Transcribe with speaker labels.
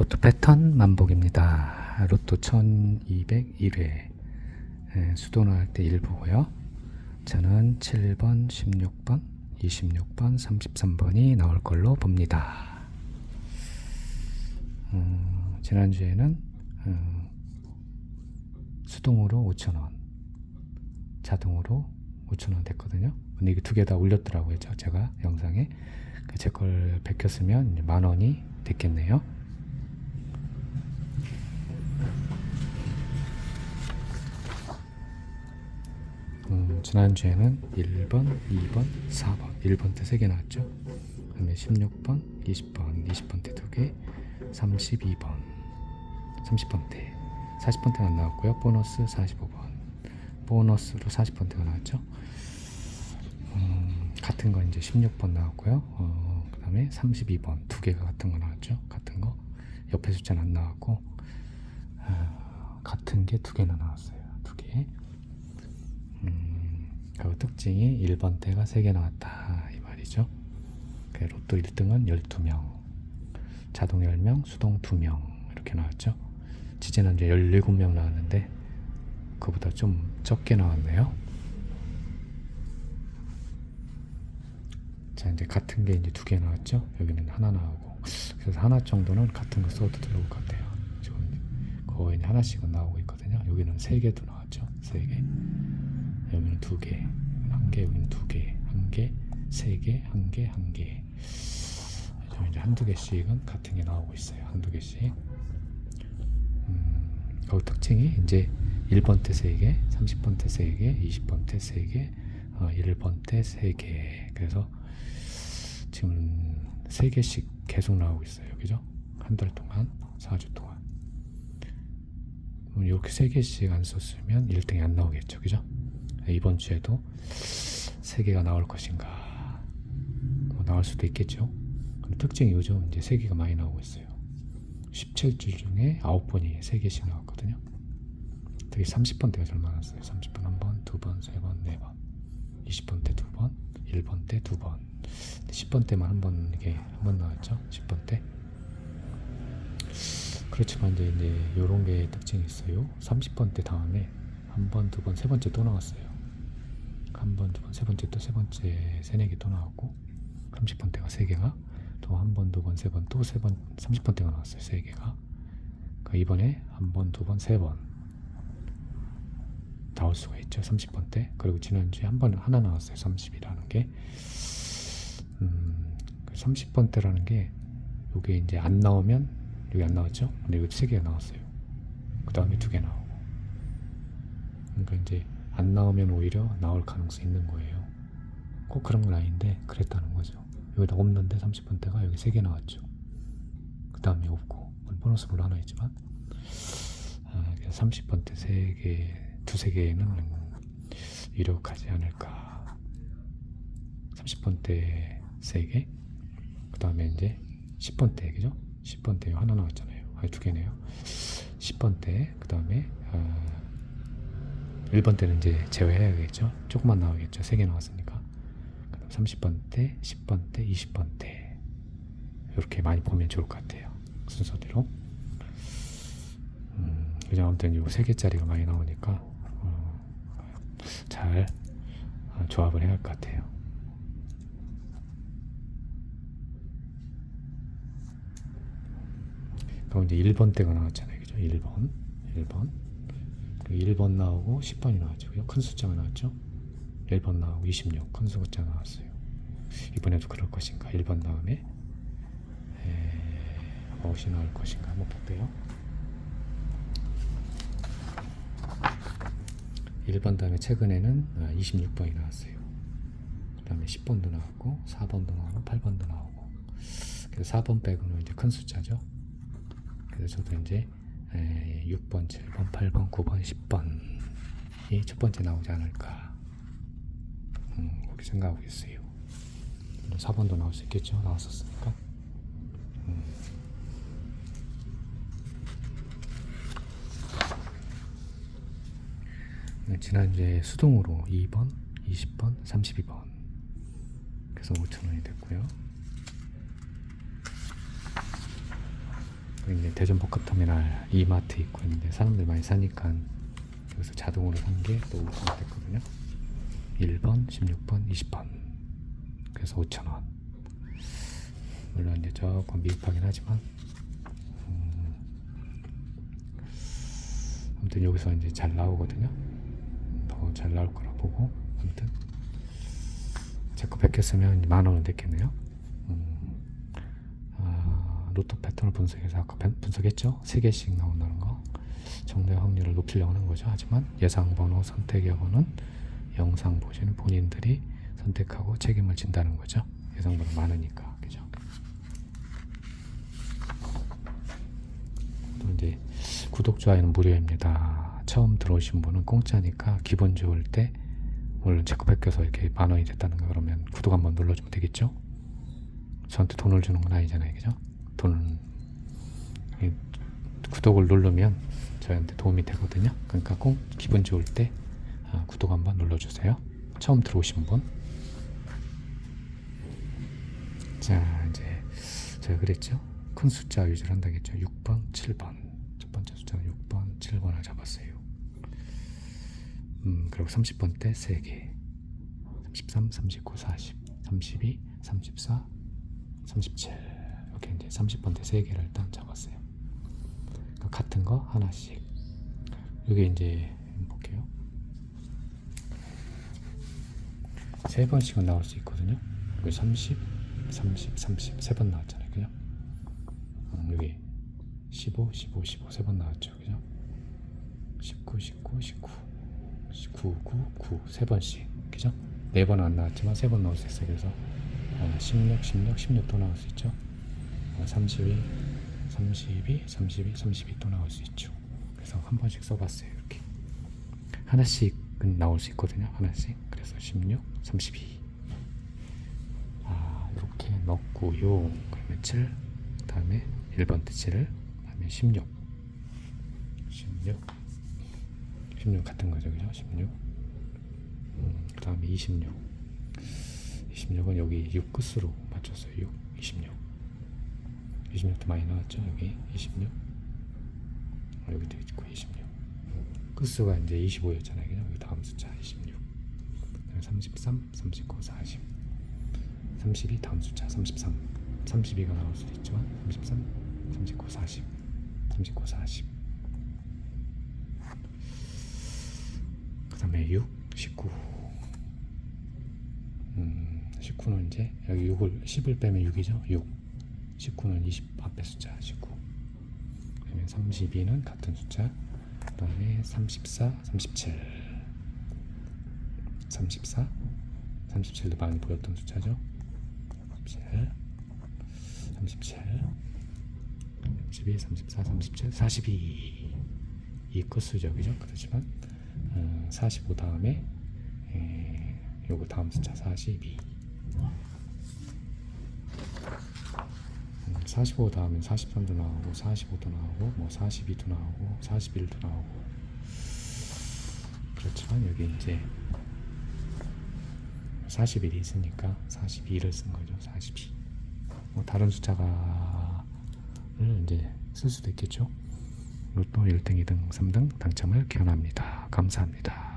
Speaker 1: 로또 패턴 만복입니다. 로또 1201회 수도 나올 때 1보고요. 저는 7번, 16번, 26번, 33번이 나올 걸로 봅니다. 음, 지난주에는 음, 수동으로 5,000원, 자동으로 5,000원 됐거든요. 근데 이게 두 개 다 올렸더라고요. 저- 제가 영상에. 그제걸 베꼈으면 만 원이 됐겠네요. 음, 지난주에는 1번, 2번, 4번, 1번 때 3개 나왔죠. 그 다음에 16번, 20번, 20번 때 2개, 32번, 30번 때, 40번 때는 안 나왔고요. 보너스 45번, 보너스로 40번 때가 나왔죠. 음, 같은 거 이제 16번 나왔고요. 어, 그 다음에 32번 두 개가 같은 거 나왔죠. 같은 거 옆에 숫자는 안 나왔고 아, 같은 게 두 개나 나왔어요. 두 개. 음, 그 특징이 1번 때가 3개 나왔다 이 말이죠. 그 로또 1등은 12명, 자동 10명, 수동 2명 이렇게 나왔죠. 지지난 주에 17명 나왔는데 그보다 좀 적게 나왔네요. 자 이제 같은 게 이제 두 개 나왔죠. 여기는 하나 나오고 그래서 하나 정도는 같은 거 써도 들어올 것 같아요. 지금 거의 하나씩은 나오고 있거든요. 여기는 세 개도 나왔죠. 세 개. 여기는 두 개, 한 개, 여기는 두 개, 한 개, 세 개, 한 개, 한 개. 좀 이제 한두 개씩은 같은 게 나오고 있어요. 한두 개씩. 음, 그 특징이 이제 1번 때 3개, 30번 때 3개, 20번 때 3개, 어, 1번 때 3개. 그래서 지금 3개씩 계속 나오고 있어요. 그죠? 한 달 동안, 4주 동안. 이렇게 3개씩 안 썼으면 1등이 안 나오겠죠. 그죠? 이번 주에도 3개가 나올 것인가. 뭐 나올 수도 있겠죠. 특징이 요즘 이제 3개가 많이 나오고 있어요. 17주 중에 9번이 3개씩 나왔거든요. 특히 30번 때가 제일 많았어요. 30번 한 번, 두 번, 세 번, 네 번. 20번 때두 번, 1번 때두 번. 10번 때만 한 번 이게 한 번 나왔죠. 10번 때. 그렇지만 이제 요런 게 특징이 있어요. 30번 때 다음에 한 번, 두 번, 세 번째 또 나왔어요. 한 번, 두 번, 세 번째 또 세 번째 세네 개또 나왔고 30번 때가 세 개가 또 한 번, 두 번, 세 번, 또 세 번, 30번 때가 나왔어요. 세 개가. 그러니까 이번에 한 번, 두 번, 세 번 나올 수가 있죠. 30번 때. 그리고 지난주에 한 번 하나 나왔어요. 30이라는 게. 음, 30번 때라는 게 요게 이제 안 나오면 여기 안 나왔죠. 근데 여기 세 개가 나왔어요. 그 다음에 두 개 나오고. 그러니까 이제 안 나오면 오히려 나올 가능성이 있는 거예요. 꼭 그런 건 아닌데 그랬다는 거죠. 여기다 없는데 30번 때가 여기 세개 나왔죠. 그 다음에 없고 보너스 물론 하나 있지만 아, 30번 때세 개, 두세 개는 유력하지 않을까. 30번 때세 개, 그 다음에 이제 10번 때, 그죠? 10번 때 하나 나왔잖아요. 아니, 두 개네요. 10번 때, 그 다음에, 아, 1번 때는 이제 제외해야겠죠? 조금만 나오겠죠? 세개 나왔으니까. 그 다음 30번 때, 10번 때, 20번 때. 이렇게 많이 보면 좋을 것 같아요. 순서대로. 음, 그죠? 아무튼 요세 개짜리가 많이 나오니까, 어, 잘 어, 조합을 해야 할 것 같아요. 그럼 이제 1번 때가 나왔잖아요. 그죠? 1번. 1번. 그 1번 나오고 10번이 나왔죠. 큰 숫자가 나왔죠. 1번 나오고 26. 큰 숫자 나왔어요. 이번에도 그럴 것인가? 1번 다음에 에, 무엇이 나올 것인가? 한번 볼게요. 1번 다음에 최근에는 26번이 나왔어요. 그 다음에 10번도 나왔고 4번도 나오고 8번도 나오고 그래서 4번 빼고는 이제 큰 숫자죠. 그래서 저도 이제 에, 6번, 7번, 8번, 9번, 10번이 첫 번째 나오지 않을까 음, 그렇게 생각하고 있어요. 4번도 나올 수 있겠죠. 나왔었으니까. 음. 네, 지난주에 수동으로 2번, 20번, 32번 그래서 5천원이 됐고요. 이제 대전 복합터미널 이마트 있고 있는데 사람들 많이 사니까 여기서 자동으로 산 게또 우승이 됐거든요. 1번, 16번, 20번. 그래서 5,000원. 물론 이제 조금 미흡하긴 하지만 음, 아무튼 여기서 이제 잘 나오거든요. 더 잘 나올 거라 보고 아무튼 제거 100개 쓰면 만 원은 됐겠네요. 음, 아, 로또 패턴을 분석해서 아까 분- 분석했죠? 3개씩 나온다는 거. 정답 확률을 높이려고 하는 거죠. 하지만 예상 번호 선택 여부는 영상 보시는 본인들이 선택하고 책임을 진다는 거죠. 예상 번호 많으니까. 그죠? 또 이제 구독 좋아요는 무료입니다. 처음 들어오신 분은 공짜니까 기분 좋을 때 물론 제거 뺏겨서 이렇게 만 원이 됐다는 거 그러면 구독 한번 눌러주면 되겠죠? 저한테 돈을 주는 건 아니잖아요, 그죠? 이 구독을 누르면 저희한테 도움이 되거든요. 그러니까 꼭 기분 좋을 때 아, 구독 한번 눌러주세요. 처음 들어오신 분. 자, 이제 제가 그랬죠? 큰 숫자 위주로 한다겠죠? 6번, 7번. 첫 번째 숫자는 6번, 7번을 잡았어요. 음, 그리고 30번 때 3개. 33, 39, 40, 32, 34, 37. 이렇게 이제 30번 때 3개를 일단. 그러니까 같은 거 하나씩. 이게 이제 볼게요. 세 번씩은 나올 수 있거든요. 여기 30, 30, 30 세 번 나왔잖아요, 그죠? 음, 여기 15, 15, 15 세 번 나왔죠, 그죠? 19, 19, 19, 19, 9, 9 세 번씩, 그죠? 네 번은 안 나왔지만 세 번 나올 수 있어요. 그래서 어, 16, 16, 16또 나올 수 있죠. 어, 32, 32, 32, 32 또 나올 수 있죠. 그래서 한 번씩 써봤어요. 이렇게 하나씩은 나올 수 있거든요. 하나씩. 그래서 16, 32. 아 이렇게 넣고요. 그러면 7, 그다음에 1번 때 7을, 그다음에 16, 16, 16 같은 거죠, 그죠? 16. 음, 그다음에 26. 26은 여기 6 끝으로 맞췄어요. 6, 26. 26도 많이 나왔죠, 여기 26. 아, 여기도 있고 26. 끝수가 이제 25였잖아요. 그죠? 여기 다음 숫자 26. 그다음에 33, 39, 40. 32 다음 숫자 33. 32가 나올 수도 있지만 33, 39, 40. 39, 40. 그다음에 6, 19. 음, 19는 이제 여기 6을 10을 빼면 6이죠. 6. 19는 20 앞에 숫자 19. 그러면 32는 같은 숫자. 그다음에 34, 37. 34, 37도 많이 보였던 숫자죠. 37, 37, 32, 34, 37, 42. 이 끝수죠, 그죠? 그렇지만 어, 45 다음에 에, 요거 다음 숫자 42. 음, 45 다음에 43도 나오고 45도 나오고 뭐 42도 나오고 41도 나오고 그렇지만 여기 이제 41이 있으니까 42를 쓴 거죠 42. 뭐 다른 숫자가 를 이제 쓸 수도 있겠죠. 로또 1등, 2등, 3등 당첨을 기원합니다. 감사합니다.